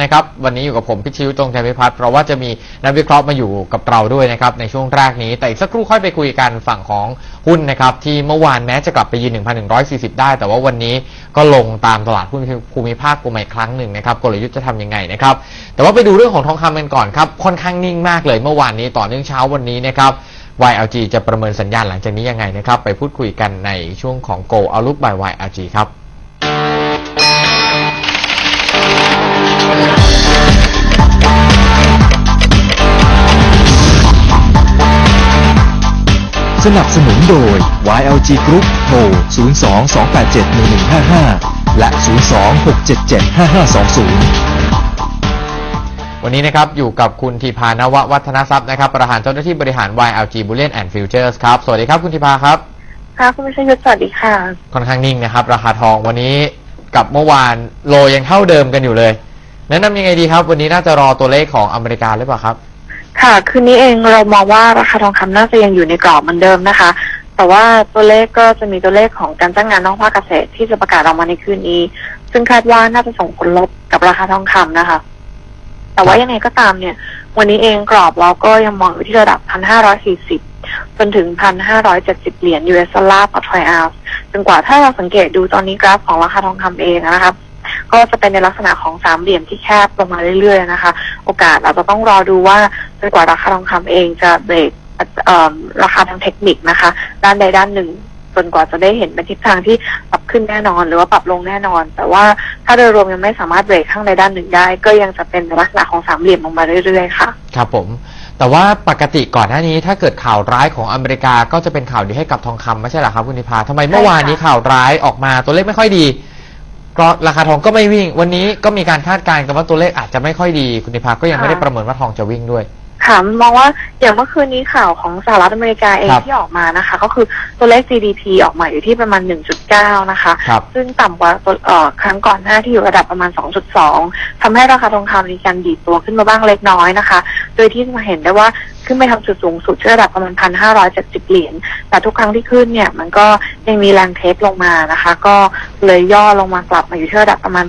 นะครับวันนี้อยู่กับผมพิชิวตรงใจพิพัฒน์เพราะว่าจะมีนักวิเคราะห์มาอยู่กับเราด้วยนะครับในช่วงแรกนี้ แต่อีกสักครู่ค่อยไปคุยกันฝั่งของหุ้นนะครับที่เมื่อวานแม้จะกลับไปยืน 1,140 ได้ แต่ว่าวันนี้ก็ลงตามตลาดหุ้นภูมิภาคกูใหม่ครั้งหนึ่งนะครับกลยุทธ์จะทำยังไงนะครับแต่ว่าไปดูเรื่องของทองคำกันก่อนครับค่อนข้างนิ่งมากเลยเมื่อวานนี้ต่อเนื่องเช้าวันนี้นะครับ YLG จะประเมินสัญญาณหลังจากนี้ยังไงนะครับไปพูดคุยกันในช่วงของ Go Outlook by YLG ครับ สนับสนุนโดย YLG Group โทร 02-287-1155 และ 02-677-5520วันนี้นะครับอยู่กับคุณธีพานววัฒนทรัพย์นะครับประธานเจ้าหน้าที่บริหาร YLG Bullion and Futures ครับ สวัสดีครับคุณธีพาครับ ค่ะคุณวิชยุทธสวัสดีค่ะ ค่อนข้างนิ่งนะครับ ราคาทองวันนี้กับเมื่อวานโลยังเท่าเดิมกันอยู่เลย แนะนำยังไงดีครับ วันนี้น่าจะรอตัวเลขของอเมริกาหรือเปล่าครับ ค่ะ คืนนี้เองเรามองว่าราคาทองคำน่าจะยังอยู่ในกรอบเหมือนเดิมนะคะ แต่ว่าตัวเลขก็จะมีตัวเลขของการจ้างงานนอกภาคเกษตรที่จะประกาศออกมาในคืนนี้ ซึ่งคาดว่าน่าจะส่งผลลบกับราคาทองคำนะคะ แต่ว่ายังไงก็ตามเนี่ย วันนี้เองกรอบเราก็ยังมองอยู่ที่ระดับ1,540จนถึง 1,570 เหรียญ US ดอลลาร์ต่อทรอยออนซ์จนกว่าถ้าเราสังเกตดูตอนนี้กราฟของราคาทองคำเองนะครับ ก็จะเป็นในลักษณะของสามเหลี่ยมที่แคบลงมาเรื่อยๆนะคะ โอกาสเราจะต้องรอดูว่าจนกว่าราคาทองคำเองจะเบรกราคาทางเทคนิคนะคะ ด้านใดด้านหนึ่งจนกว่าจะได้เห็นเป็นทิศทางที่ปรับขึ้นแน่นอน หรือว่าปรับลงแน่นอน แต่ว่าถ้าโดยรวมยังไม่สามารถเบรกข้างใดด้านหนึ่งได้ ก็ยังจะเป็นในลักษณะของสามเหลี่ยมลงมาเรื่อยๆค่ะครับผม แต่ว่าปกติก่อนหน้านี้ถ้าเกิดข่าวร้ายของอเมริกาก็จะเป็นข่าวดีให้กับทองคำไม่ใช่หรอครับคุณธีพาทำไมเมื่อวานนี้ข่าวร้ายออกมาตัวเลขไม่ค่อยดี ก็ราคาทองก็ไม่วิ่ง วันนี้ก็มีการคาดการณ์กันว่าตัวเลขอาจจะไม่ค่อยดี คุณธีพาก็ยังไม่ได้ประเมินว่าทองจะวิ่งด้วยค่ะมองว่าอย่างเมื่อคืนนี้ข่าวของสหรัฐอเมริกาเองครับที่ออกมานะคะ ก็คือตัวเลข GDP ออกมาอยู่ที่ประมาณ 1.9 นะคะครับซึ่งต่ำกว่าตัวเอ่อครั้งก่อนหน้าที่อยู่ระดับประมาณ 2.2ทำให้ราคาทองคำมีการดีดตัวขึ้นมาบ้างเล็กน้อยนะคะ โดยที่มาเห็นได้ว่า ขึ้นไปทำจุดสูงสุดที่ระดับประมาณ1,570เจ็ดสิบเหรียญแต่ทุกครั้งที่ขึ้นเนี่ย มันก็ยังมีแรงเทสลงมานะคะ ก็เลยย่อลงมากลับมาอยู่ที่ระดับประมาณ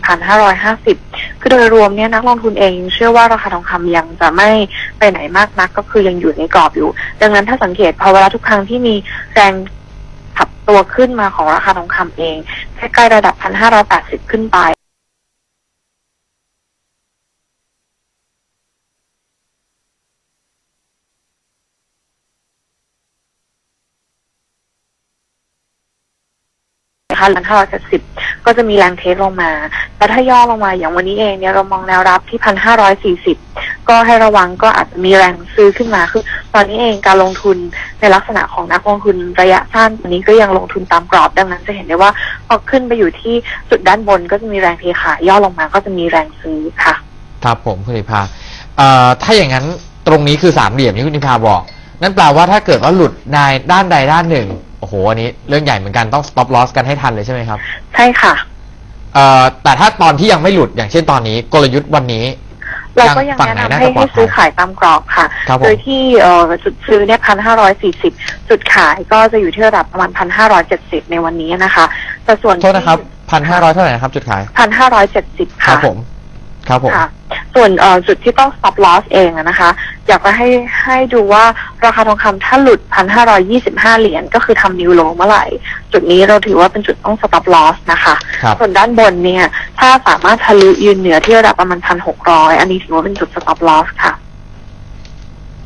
1,550คือโดยรวมเนี่ยนักลงทุนเองเชื่อว่าราคาทองคำยังจะไม่ไปไหนมากนัก ก็คือยังอยู่ในกรอบอยู่ ดังนั้นถ้าสังเกตพอเวลาทุกครั้งที่มีแรงขับตัวขึ้นมาของราคาทองคำเองใกล้ๆระดับ1,580ขึ้นไป นะคะหลัง570ก็จะมีแรงเทสลงมา แต่ถ้าย่อลงมาอย่างวันนี้เองเนี่ยเรามองแนวรับที่1,540ก็ให้ระวังก็อาจจะมีแรงซื้อขึ้นมาคือ ตอนนี้เองการลงทุนในลักษณะของนักลงทุนระยะสั้นวันนี้ก็ยังลงทุนตามกรอบดังนั้นจะเห็นได้ว่าพอขึ้นไปอยู่ที่จุดด้านบนก็จะมีแรงเทขายย่อลงมาก็จะมีแรงซื้อค่ะ ครับผมคุณธิพาถ้าอย่างนั้นตรงนี้คือสามเหลี่ยมที่คุณธิพาบอก นั่นแปลว่าถ้าเกิดว่าหลุดในด้านใดด้านหนึ่ง อ้โหอันนี้เรื่องใหญ่เหมือนกันต้อง stop loss กันให้ทันเลยใช่ไหมครับใช่ค่ะ เอ่อแต่ถ้าตอนที่ยังไม่หลุดอย่างเช่นตอนนี้กลยุทธ์วันนี้ เราก็ยังฝั่งแนะไหนนำน่าให้จะปลอให้ดภัยซื้อขายตามกรอบค่ะ ครับผม โดยที่เอ่อจุดซื้อเนี่ยพันห้าร้อยสี่สิบจุดขายก็จะอยู่ที่ระดับประมาณพันห้าร้อยเจ็ดสิบในวันนี้นะคะแต่ส่วนโทษนะครับพันห้าร้อยเท่าไหร่นะครับ จุดขายพันห้าร้อยเจ็ดสิบครัค่ะผม ครับผม ค่ะ ส่วนเอ่อจุดที่ต้อง stop loss เองอะนะคะ อยากจะให้ให้ดูว่าราคาทองคำถ้าหลุดพันห้าร้อยี่สิบห้าเหรียญก็คือทำนิวโลเมื่อไหร่ จุดนี้เราถือว่าเป็นจุดต้อง stop loss นะคะครับส่วนด้านบนเนี่ย ถ้าสามารถทะลุยืนเหนือที่ระดับประมาณพันหกร้อยอันนี้ถือว่าเป็นจุด stop loss ค่ะ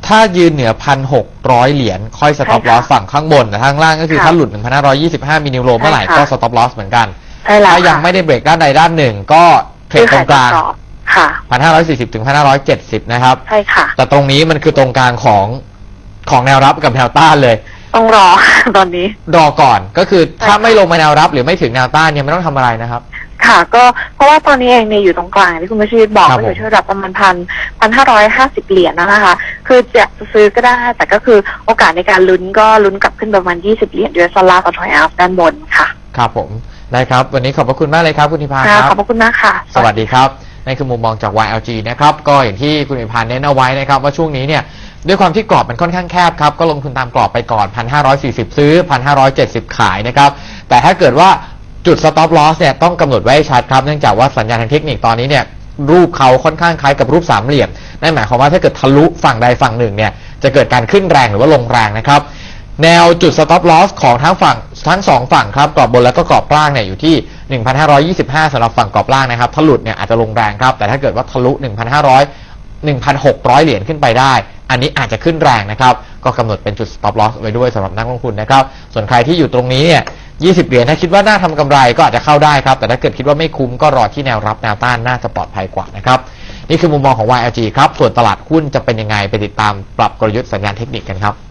ถ้ายืนเหนือพันหกร้อยเหรียญค่อย stop ใช่ค่ะ loss ฝั่งข้างบนแต่ข้างล่างก็คือค่ะถ้าหลุดหนึ่งพันห้าร้อยยี่สิบห้ามินิโลเมื่อไหร่ใช่ค่ะก็ stop loss เหมือนกันใช่แล้วถ้ายังค่ะไม่ได้เบรกด้านใดด้านหนึ่งก็เทรดตรงกลาง ซื้อขยตมกรอบค่ะ พันห้าร้อยสี่สิบถึงพันห้าร้อยเจ็ดสิบนะครับ ใช่ค่ะ แต่ตรงนี้มันคือตรงกลางของของแนวรับกับแนวต้านเลย ต้องรอ ตอนนี้ รอก่อนก็คือถ้าใช่ค่ะไม่ลงมาแนวรับหรือไม่ถึงแนวต้านเนี่ยไม่ต้องทำอะไรนะครับ ค่ะ ก็เพราะว่าตอนนี้เองเนี่ยอยู่ตรงกลางที่คุณประชีตบอกครับว่าอยู่ผม ที่ระดับประมาณพันพันห้าร้อยห้าสิบเหรียญนะคะ คือจะซื้อก็ได้ แต่ก็คือโอกาสในการลุ้นก็ลุ้นกลับขึ้นประมาณยี่สิบเหรียญยูเอสดอลลาร์ต่อทรอยออนซ์ด้านบนค่ะ ครับผมได้ครับ วันนี้ขอบพระคุณมากเลยครับคุณธิพาค่ะคขรัอบบพระคุณมากค่ะ สวัสดีครับ นั่นคือมุมมองจาก YLG นะครับก็อย่างที่คุณอิพานเน้นเอาไว้นะครับว่าช่วงนี้เนี่ยด้วยความที่กรอบมันค่อนข้างแคบครับก็ลงทุนตามกรอบไปก่อน 1,540 ซื้อ 1,570 ขายนะครับแต่ถ้าเกิดว่าจุด stop loss เนี่ยต้องกำหนดไว้ชัดครับเนื่องจากว่าสัญญาณทางเทคนิคตอนนี้เนี่ยรูปเขาค่อนข้างคล้ายกับรูปสามเหลี่ยม นั่นหมายความว่าถ้าเกิดทะลุฝั่งใดฝั่งหนึ่งเนี่ยจะเกิดการขึ้นแรงหรือว่าลงแรงนะครับ แนวจุด stop loss ของทั้งฝั่งทั้งสองฝั่งครับกรอบบนแล้วก็กรอบล่างเนี่ยอยู่ที่ 1,525สำหรับฝั่งกรอบล่างนะครับถ้าหลุดเนี่ยอาจจะลงแรงครับ แต่ถ้าเกิดว่าทะลุ 1,500 1,600 เหรียญขึ้นไปได้ อันนี้อาจจะขึ้นแรงนะครับ ก็กำหนดเป็นจุด stop loss ไว้ด้วยสำหรับนักลงทุนนะครับ ส่วนใครที่อยู่ตรงนี้เนี่ย 20 เหรียญถ้าคิดว่าน่าทำกำไรก็อาจจะเข้าได้ครับ แต่ถ้าเกิดคิดว่าไม่คุ้มก็รอที่แนวรับแนวต้านน่าจะปลอดภัยกว่านะครับ นี่คือมุมมองของ YLG ครับ ส่วนตลาดหุ้นจะเป็นยังไงไปติดตามปรับกลยุทธ์สัญญาณเทคนิคกันครับ